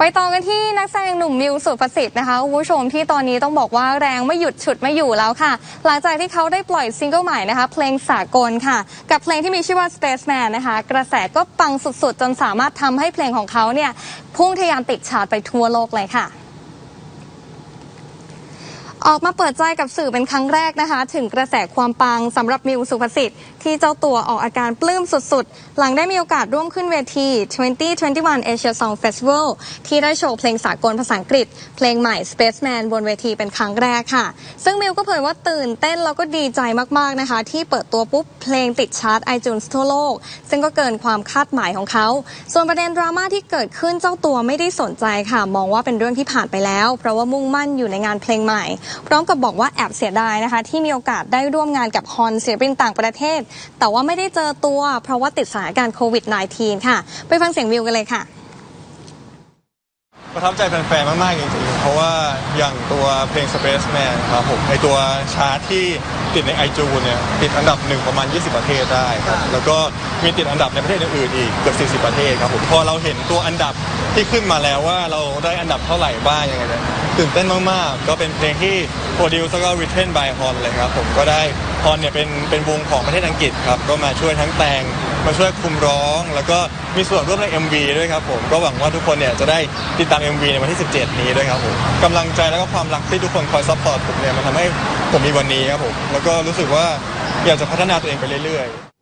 ไปต่อกันที่นักแสดงหนุ่มมิวสุประสิทธิ์นะคะคุณผู้ชมที่ตอนนี้ต้องบอกว่าแรงไม่หยุดฉุดไม่อยู่แล้วค่ะ หลังจากที่เขาได้ปล่อยซิงเกิลใหม่นะคะ เพลงสากลค่ะ กับเพลงที่มีชื่อว่า Spaceman นะคะ กระแสก็ปังสุดๆ จนสามารถทำให้เพลงของเขาเนี่ยพุ่งทะยานติดชาร์ตไปทั่วโลกเลยค่ะ ออกมาเปิดใจกับสื่อเป็นครั้งแรกนะคะ ถึงกระแสความปังสำหรับมิวสุภสิทธิ์ที่เจ้าตัวออกอาการปลื้มสุดๆ หลังได้มีโอกาสร่วมขึ้นเวที 2021 Asia Song Festival ที่ได้โชว์เพลงสากลภาษาอังกฤษ เพลงใหม่ Spaceman บนเวทีเป็นครั้งแรกค่ะ ซึ่งมิวก็เผยว่าตื่นเต้นแล้วก็ดีใจมากๆนะคะ ที่เปิดตัวปุ๊บเพลงติดชาร์ต iTunes ทั่วโลก ซึ่งก็เกินความคาดหมายของเขา ส่วนประเด็นดราม่าที่เกิดขึ้นเจ้าตัวไม่ได้สนใจค่ะ มองว่าเป็นเรื่องที่ผ่านไปแล้ว เพราะว่ามุ่งมั่นอยู่ในงานเพลงใหม่พร้อมกับบอกว่าแอบเสียดายนะคะ ที่มีโอกาสได้ร่วมงานกับฮอนศิลปินต่างประเทศ แต่ว่าไม่ได้เจอตัว เพราะว่าติดสถานการณ์โควิด -19 ค่ะ ไปฟังเสียงวิวกันเลยค่ะ ประทับใจแฟนๆ มาก ๆ จริงๆ เพราะว่าอย่างตัวเพลง Spaceman ครับผมไอตัวชาร์ตที่ติดในไอจูเนี่ยติดอันดับหนึ่งประมาณ 20 ประเทศได้ครับแล้วก็มีติดอันดับในประเทศอื่นๆอีกเกือบ40 ประเทศครับผมพอเราเห็นตัวอันดับที่ขึ้นมาแล้วว่าเราได้อันดับเท่าไหร่บ้างยังไงเนี่ยตื่นเต้นมากๆ ก็เป็นเพลงที่โปรดิวซ์แล้วก็รีเทนบายฮอนเลยครับผมก็ได้ฮอนเนี่ยเป็นเป็นวงของประเทศอังกฤษครับก็มาช่วยทั้งแต่ง มาช่วยคุมร้อง แล้วก็มีส่วนร่วมใน MV ด้วยครับผมก็หวังว่าทุกคนเนี่ยจะได้ติดตาม MV ในวันที่ 17 นี้ด้วยครับผมกำลังใจแล้วก็ความรักที่ทุกคนคอยซัพพอร์ตผมเนี่ยมันทำให้ผมมีวันนี้ครับผมแล้วก็รู้สึกว่าอยากจะพัฒนาตัวเองไปเรื่อยๆ